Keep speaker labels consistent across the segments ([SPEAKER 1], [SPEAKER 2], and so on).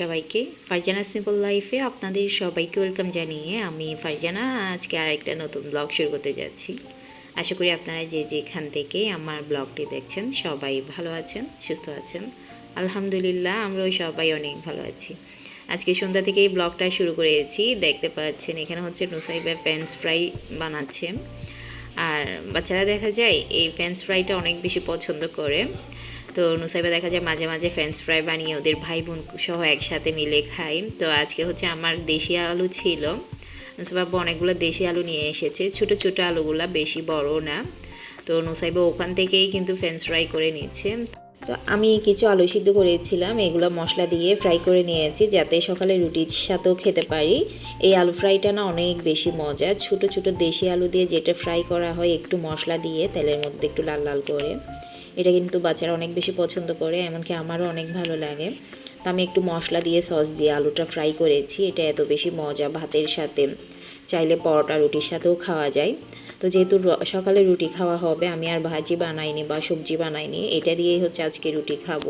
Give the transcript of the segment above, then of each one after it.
[SPEAKER 1] সবাইকে। ফারজানা সিম্পল লাইফে আপনাদের সবাইকে ওয়েলকাম জানিয়ে আমি ফারজানা আজকে আরেকটা নতুন ব্লগ শুরু করতে যাচ্ছি। আশা করি আপনারা যে যেখান থেকে আমার ব্লগটি দেখছেন সবাই ভালো আছেন, সুস্থ আছেন। আলহামদুলিল্লাহ, আমরাও সবাই অনেক ভালো আছি। আজকে সন্ধ্যা থেকেই ব্লগটা শুরু করেছি। দেখতে পাচ্ছেন, এখানে হচ্ছে নুসাইবা ফ্রেঞ্চ ফ্রাই বানাচ্ছে। আর বাচ্চারা দেখা যায়, এই ফ্রেঞ্চ ফ্রাইটা অনেক বেশি পছন্দ করে। তো নুসাইবা দেখা যায় মাঝে মাঝে ফ্রেঞ্চ ফ্রাই বানিয়ে ওদের ভাই বোন সহ একসাথে মিলে খাই। তো আজকে হচ্ছে আমার দেশি আলু ছিল। নুসাইবা অনেকগুলো দেশি আলু নিয়ে এসেছে। ছোট ছোট আলুগুলা বেশি বড় না। তো নুসাইবা ওখান থেকেই কিন্তু ফ্রেঞ্চ ফ্রাই করে নিচ্ছে। তো আমি কিছু আলু সিদ্ধ করেছিলাম। এগুলো মশলা দিয়ে ফ্রাই করে নিয়েছি যাতে সকালে রুটির সাথেও খেতে পারি। এই আলু ফ্রাইটা না অনেক বেশি মজা। ছোট ছোট দেশি আলু দিয়ে যেটা ফ্রাই করা হয় একটু মশলা দিয়ে তেলের মধ্যে একটু লাল লাল করে। এটা কিন্তু বাচ্চারা অনেক বেশি পছন্দ করে, এমনকি আমারও অনেক ভালো লাগে। তো আমি একটু মশলা দিয়ে সস দিয়ে আলুটা ফ্রাই করেছি, এটা এত বেশি মজা ভাতের সাথে। চাইলে পরোটা রুটির সাথেও খাওয়া যায়। তো যেহেতু সকালে রুটি খাওয়া হবে, আমি আর ভাজি বানাইনি বা সবজি বানাইনি, এটা দিয়েই হচ্ছে আজকে রুটি খাব।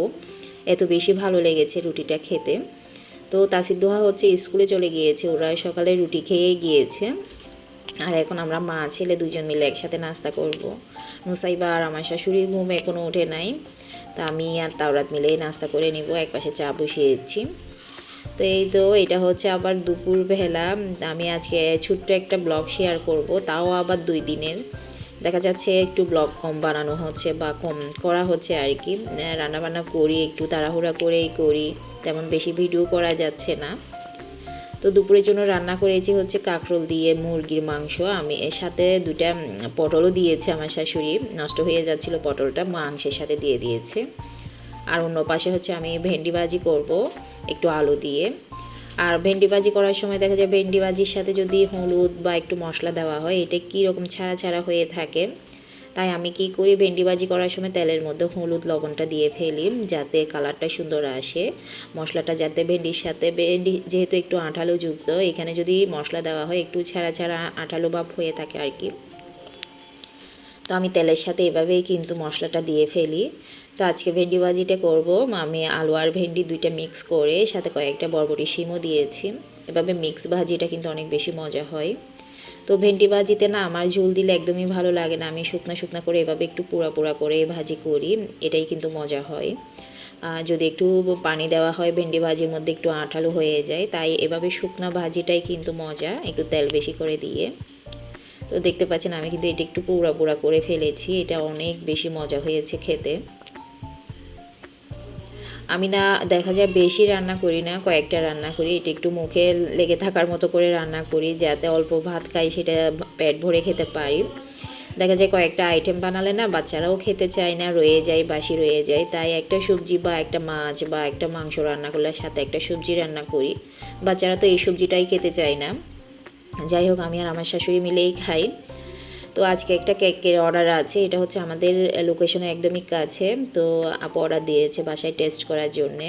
[SPEAKER 1] এত বেশি ভালো লেগেছে রুটিটা খেতে। তো তাসির দোহা হচ্ছে স্কুলে চলে গিয়েছে, ওরা সকালে রুটি খেয়ে গিয়েছে। আর এখন আমরা মা, ছেলে দুজন মিলে একসাথে নাস্তা করব। নুসাইবা আর আমার শাশুড়ি ঘুম এখনও ওঠে নাই। তা আমি আর তাওরাত মিলে নাস্তা করে নিব, এক পাশে চা বসিয়েছি তো এই তো, এটা হচ্ছে আবার দুপুর বেলা। আমি আজকে ছোট্ট একটা ব্লগ শেয়ার করব, তাও আবার দুই দিনের। দেখা যাচ্ছে একটু ব্লগ কম বানানো হচ্ছে বা কম করা হচ্ছে আর কি। রান্নাবান্না করি, একটু তাড়াহুড়া করেই করি, তেমন বেশি ভিডিও করা যাচ্ছে না। তো দুপুরের জন্য রান্না করেছি হচ্ছে কাঁকরোল দিয়ে, মুরগির মাংস। আমি এর সাথে দুটা পটলও দিয়েছে আমার শাশুড়ি। নষ্ট হয়ে যাচ্ছিল পটলটা মাংসের সাথে দিয়ে দিয়েছে। আর অন্য পাশে হচ্ছে আমি ভেন্ডি ভাজি করব, একটু আলু দিয়ে। আর ভেন্ডি ভাজি করার সময় দেখা যায়, ভেন্ডি ভাজির সাথে যদি হলুদ বা একটু মশলা দেওয়া হয়, এটা কীরকম ছাড়া ছাড়া হয়ে থাকে তাই আমি কি করি ভেন্ডি ভাজি করার সময় তেলের মধ্যে হলুদ লবণটা দিয়ে ফেলি, যাতে কালারটা সুন্দর আসে। মশলাটা যাতে ভেন্ডির সাথে, ভেন্ডি যেহেতু একটু আঠালো যুক্ত, এখানে যদি মশলা দেওয়া হয় একটু ছাড়া ছাড়া আঠালো ভাব হয়ে থাকে আর কি। তো আমি তেলের সাথে এভাবেই কিন্তু মশলাটা দিয়ে ফেলি। তো আজকে ভেন্ডি ভাজিটা করব। আমি আলু আর ভেন্ডি দুইটা মিক্স করে, সাথে কয়েকটা বরবটি শিমও দিয়েছি। এভাবে মিক্স ভাজিটা কিন্তু অনেক বেশি মজা হয়। তো ভেন্ডি ভাজিতে না আমার ঝোল দিলে একদমই ভালো লাগে না। আমি শুকনা শুকনা করে এভাবে একটু পোড়া পোড়া করে ভাজি করি, এটাই কিন্তু মজা হয়। যদি একটু পানি দেওয়া হয় ভেন্ডি ভাজির মধ্যে একটু আঠালো হয়ে যায়, তাই এভাবে শুকনা ভাজিটাই কিন্তু মজা, একটু তেল বেশি করে দিয়ে। তো দেখতে পাচ্ছেন আমি কিন্তু এটা একটু পোড়া পোড়া করে ফেলেছি, এটা অনেক বেশি মজা হয়েছে খেতে। আমি না, দেখা যায় বেশি রান্না করি না, কয়েকটা রান্না করি। এটা একটু মুখে লেগে থাকার মতো করে রান্না করি, যাতে অল্প ভাত খাই, সেটা পেট ভরে খেতে পারি। দেখা যায় কয়েকটা আইটেম বানালে না, বাচ্চারাও খেতে চায় না, রয়ে যায়, বাসি রয়ে যায়। তাই একটা সবজি বা একটা মাছ বা একটা মাংস রান্না করলে, সাথে একটা সবজি রান্না করি। বাচ্চারা তো এই সবজিটাই খেতে চায় না। যাই হোক, আমি আর আমার শাশুড়ি মিলেই খাই। তো আজকে একটা কেকের অর্ডার আছে, এটা হচ্ছে আমাদের লোকেশনে একদমই কাছে, তো আপু অর্ডার দিয়েছে বাসায় টেস্ট করার জন্যে।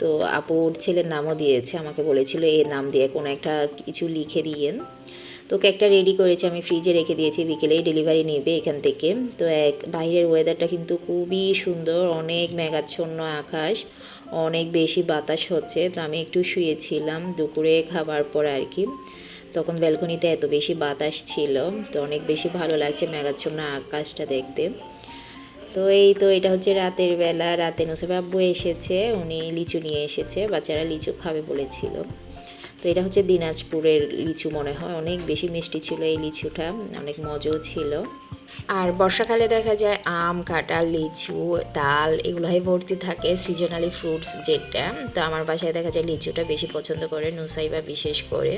[SPEAKER 1] তো আপুর ছেলের নামও দিয়েছে, আমাকে বলেছিল এর নাম দিয়ে কোনো একটা কিছু লিখে দিয়েন। তো কেকটা রেডি করেছি, আমি ফ্রিজে রেখে দিয়েছি, বিকেলেই ডেলিভারি নেবে এখান থেকে। তো এক, বাইরের ওয়েদারটা কিন্তু খুবই সুন্দর, অনেক মেঘাচ্ছন্ন আকাশ, অনেক বেশি বাতাস হচ্ছে, তো আমি একটু শুয়েছিলাম, দুপুরে খাবার পর আর কি। তখন ব্যালকনিতে এত বেশি বাতাস ছিল, তো অনেক বেশি ভালো লাগছে মেঘাচ্ছন্ন আকাশটা দেখতে। তো এই তো এটা হচ্ছে রাতের বেলা, রাতে নুসেফ এসেছে, উনি লিচু নিয়ে এসেছে, বাচ্চারা লিচু খাবে বলেছিল। তো এটা হচ্ছে দিনাজপুরের লিচু মনে হয়, অনেক বেশি মিষ্টি ছিল এই লিচুটা, অনেক মজাও ছিল। আর বর্ষাকালে দেখা যায় আম, কাঁঠাল, লিচু তাল এগুলোই ভর্তি থাকে সিজনালি ফ্রুটস যেটা। তো আমার বাসায় দেখা যায় লিচুটা বেশি পছন্দ করে, নুসাইবা বিশেষ করে।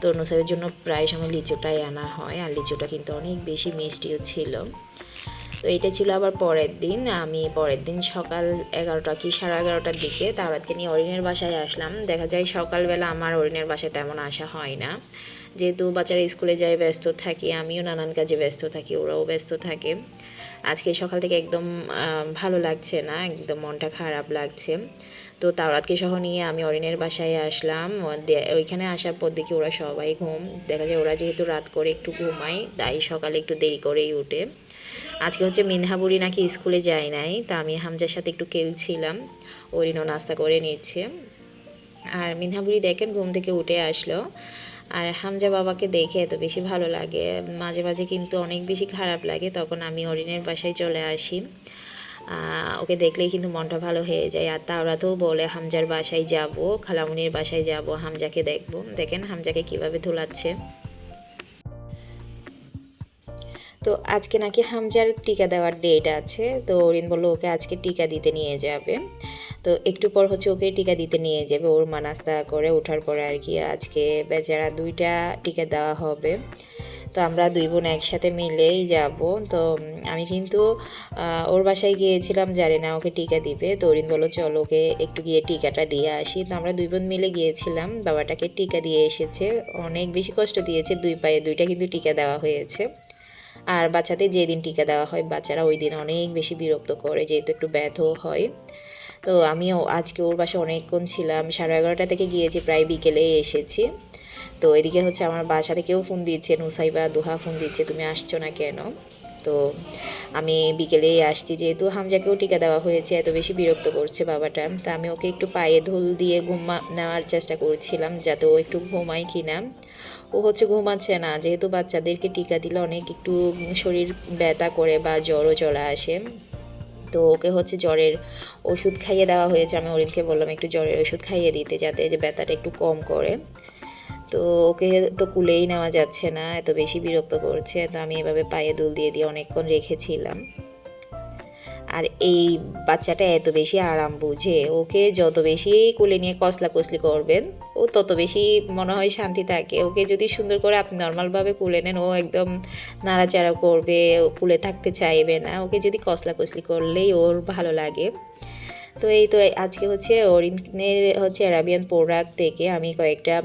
[SPEAKER 1] তো নুসাইবের জন্য প্রায় সময় লিচুটাই আনা হয়, আর লিচুটা কিন্তু অনেক বেশি মিষ্টিও ছিল। তো এটা ছিল আবার পরের দিন, আমি পরের দিন সকাল এগারোটা কি সাড়ে এগারোটার দিকে তারাতকে নিয়ে অরিনের বাসায় আসলাম। দেখা যায় সকালবেলা আমার অরিনের বাসায় তেমন আসা হয় না। যেহেতু বাচ্চারা স্কুলে যায়, ব্যস্ত থাকি, আমিও নানান কাজে ব্যস্ত থাকি, ওরাও ব্যস্ত থাকে। আজকে সকাল থেকে একদম ভালো লাগছে না, একদম মনটা খারাপ লাগছে। তো তাওরাতকে সহ নিয়ে আমি অরিনের বাসায় আসলাম। ওইখানে আসার পর দেখি ওরা সবাই ঘুম। দেখা যায় ওরা যেহেতু রাত করে একটু ঘুমায়, তাই সকালে একটু দেরি করেই উঠে। আজকে হচ্ছে মিনহাবুরি নাকি স্কুলে যায় নাই, তা আমি হামজার সাথে একটু খেলছিলাম। ওরিনও নাস্তা করে নিচ্ছে। আর মিনহাবুরি দেখেন ঘুম থেকে উঠে আসলো। আর হামজা বাবাকে দেখে এত বেশি ভালো লাগে। মাঝে মাঝে কিন্তু অনেক বেশি খারাপ লাগে। তখন আমি অরিনের বাসায় চলে আসি। ওকে দেখলেই কিন্তু মনটা ভালো হয়ে যায়। আর তাওরা তো বলে, হামজার বাসায় যাব, খালামুনির বাসায় যাব, হামজাকে দেখব। দেখেন হামজাকে কীভাবে ধুলাচ্ছে। তো আজকে নাকি হামজার টিকা দেওয়ার ডেট আছে। তো অরিন বলল, ওকে আজকে টিকা দিতে নিয়ে যাবে। তো একটু পর হচ্ছে ওকে টিকা দিতে নিয়ে যাবে। ওর মা নাস্তা করে ওঠার পরে আর কি আজকে বেচারা দুইটা টিকা দেওয়া হবে। তো আমরা দুই বোন একসাথে মিলেই যাব। তো আমি কিন্তু ওর বাসায় গিয়েছিলাম, জানি না ওকে টিকা দিবে। তো অরিন বলল, চলো ওকে একটু গিয়ে টিকাটা দিয়ে আসি। তো আমরা দুই বোন মিলে গিয়েছিলাম। বাবাটাকে টিকা দিয়ে এসেছে। অনেক বেশি কষ্ট দিয়েছে, দুই পায়ে দুইটা কিন্তু টিকা দেওয়া হয়েছে। আর বাচ্চাদের যেদিন টিকা দেওয়া হয়, বাচ্চারা ওই দিন অনেক বেশি বিরক্ত করে, যেহেতু একটু ব্যথ হয়। তো আমিও আজকে ওর বাসা অনেকক্ষণ ছিলাম, সাড়ে এগারোটা থেকে গিয়েছি, প্রায় বিকেলে এসেছি। তো এদিকে হচ্ছে আমার বাসা থেকেও ফোন দিচ্ছে নুসাইবা, দোহা ফোন দিচ্ছে, তুমি আসছো না কেন? তো আমি বিকেলেই আসছি, যেহেতু হামজাকেও টিকা দেওয়া হয়েছে, এত বেশি বিরক্ত করছে বাবাটা। তা আমি ওকে একটু পায়ে ধুল দিয়ে ঘুমা নেওয়ার চেষ্টা করছিলাম, যাতে ও একটু ঘুমায় কিনা ও হচ্ছে ঘুমাচ্ছে না, যেহেতু বাচ্চাদেরকে টিকা দিলে অনেক একটু শরীর ব্যথা করে বা জ্বরও চলে আসে। তো ওকে হচ্ছে জ্বরের ওষুধ খাইয়ে দেওয়া হয়েছে, আমি অরিনকে বললাম একটু জ্বরের ওষুধ খাইয়ে দিতে, যাতে যে ব্যথাটা একটু কম করে। তো ওকে তো কুলেই নেওয়া যাচ্ছে না, এত বেশি বিরক্ত করছে, তো আমি এভাবে পায়ে দুল দিয়ে দিয়ে অনেকক্ষণ রেখেছিলাম। আর এই বাচ্চাটা এত বেশি আরাম বুঝে, ওকে যত বেশি কুলে নিয়ে কসলা কসলি করবেন, ও তত বেশি মনে হয় শান্তি থাকে। ওকে যদি সুন্দর করে আপনি নর্মালভাবে কুলে নেন, ও একদম নাড়াচাড়া করবে কুলে থাকতে চাইবে না। ওকে যদি কসলা কসলি করলেই ওর ভালো লাগে। তো এই তো আজকে হচ্ছে অরিনের হচ্ছে অ্যারাবিয়ান প্রোডাক্ট থেকে আমি কয়েকটা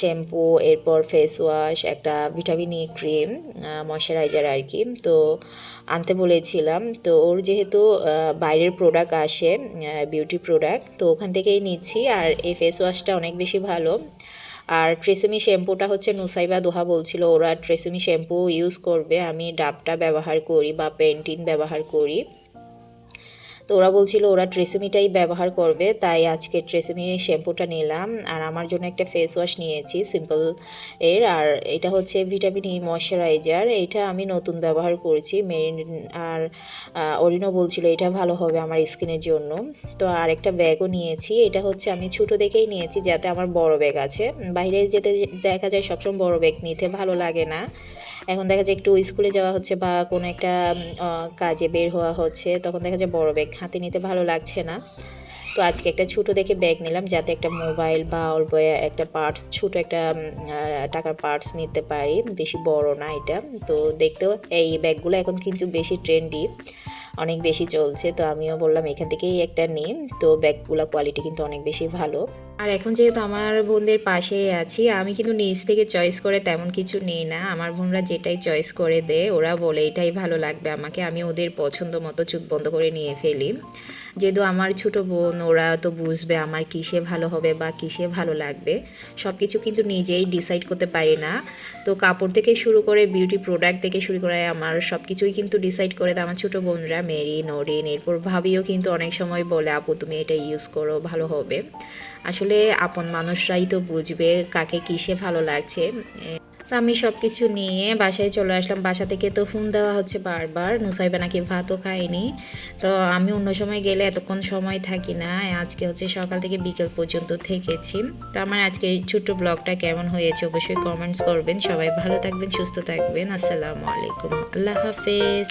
[SPEAKER 1] শ্যাম্পু এরপর ফেস ওয়াশ একটা ভিটামিন ই ক্রিম ময়শ্চারাইজার আর কি। তো আনতে বলেছিলাম। তো ওর যেহেতু বাইরের প্রোডাক্ট আসে বিউটি প্রোডাক্ট তো ওখান থেকেই নিচ্ছি। আর এই ফেস ওয়াশটা অনেক বেশি ভালো। আর ট্রেসেমি শ্যাম্পুটা হচ্ছে নুসাইবা দোহা বলছিল, ওরা ট্রেসেমি শ্যাম্পু ইউজ করবে। আমি ডাবটা ব্যবহার করি বা পেন্টিন ব্যবহার করি। তো ওরা বলছিল ওরা ট্রেসেমিটাই ব্যবহার করবে তাই আজকে ট্রেসেমি শ্যাম্পুটা নিলাম। আর আমার জন্য একটা ফেস ওয়াশ নিয়েছি সিম্পল এর। আর এটা হচ্ছে ভিটামিন ই ময়শ্চারাইজার এটা আমি নতুন ব্যবহার করছি। মেরিন আর আহ, অরিনও বলছিল এটা ভালো হবে আমার স্কিনের জন্য। তো আর একটা ব্যাগও নিয়েছি এটা হচ্ছে আমি ছোটো দেখেই নিয়েছি যাতে আমার বড় ব্যাগ আছে। বাইরে যেতে দেখা যায় সবসময় বড় ব্যাগ নিতে ভালো লাগে না। এখন দেখা যায় একটু স্কুলে যাওয়া হচ্ছে বা কোনো একটা কাজে বের হওয়া হচ্ছে তখন দেখা যায় বড় ব্যাগ হাতে নিতে ভালো লাগছে না। তো আজকে একটা ছোটো দেখে ব্যাগ নিলাম, যাতে একটা মোবাইল বা অল্প একটা পার্টস ছোটো একটা টাকার পার্টস নিতে পারি। বেশি বড় না এটা। তো দেখতেও এই ব্যাগগুলো এখন কিন্তু বেশি ট্রেন্ডি অনেক বেশি চলছে। তো আমিও বললাম এখান থেকেই একটা নিই। তো ব্যাগগুলো কোয়ালিটি কিন্তু অনেক বেশি ভালো। আর এখন যেহেতু আমার বোনদের পাশেই আছি, আমি কিন্তু নিজ থেকে চয়েস করে তেমন কিছু নিই না। আমার বোনরা যেটাই চয়েস করে দেয় ওরা বলে এটাই ভালো লাগবে আমাকে, আমি ওদের পছন্দ মতো চুপ বন্ধ করে নিয়ে ফেলি। যেহেতু আমার ছোট বোন, ওরা তো বুঝবে আমার কিসে ভালো হবে বা কিসে ভালো লাগবে। সব কিছু কিন্তু নিজেই ডিসাইড করতে পারি না। তো কাপড় থেকে শুরু করে বিউটি প্রোডাক্ট থেকে শুরু করে আমার সব কিছুই কিন্তু ডিসাইড করে দেয় আমার ছোটো বোনরা, মেরি, নরিন, এরপর ভাবিও কিন্তু অনেক সময় বলে, আপু, তুমি এটা ইউজ করো, ভালো হবে। আসলে আপন মানুষরাই তো বুঝবে কাকে কিসে ভালো লাগছে। তো আমি সব কিছু নিয়ে বাসায় চলে আসলাম। বাসা থেকে তো ফোন দেওয়া হচ্ছে বারবার। নুসাইবা নাকি ভাতও খায়নি। তো আমি অন্য সময় গেলে এতক্ষণ সময় থাকি না। আজকে হচ্ছে সকাল থেকে বিকেল পর্যন্ত থেকেছি। তো আমার আজকে ছোট্ট ব্লগটা কেমন হয়েছে অবশ্যই কমেন্টস করবেন। সবাই ভালো থাকবেন, সুস্থ থাকবেন। আসসালামু আলাইকুম। আল্লাহ হাফেজ।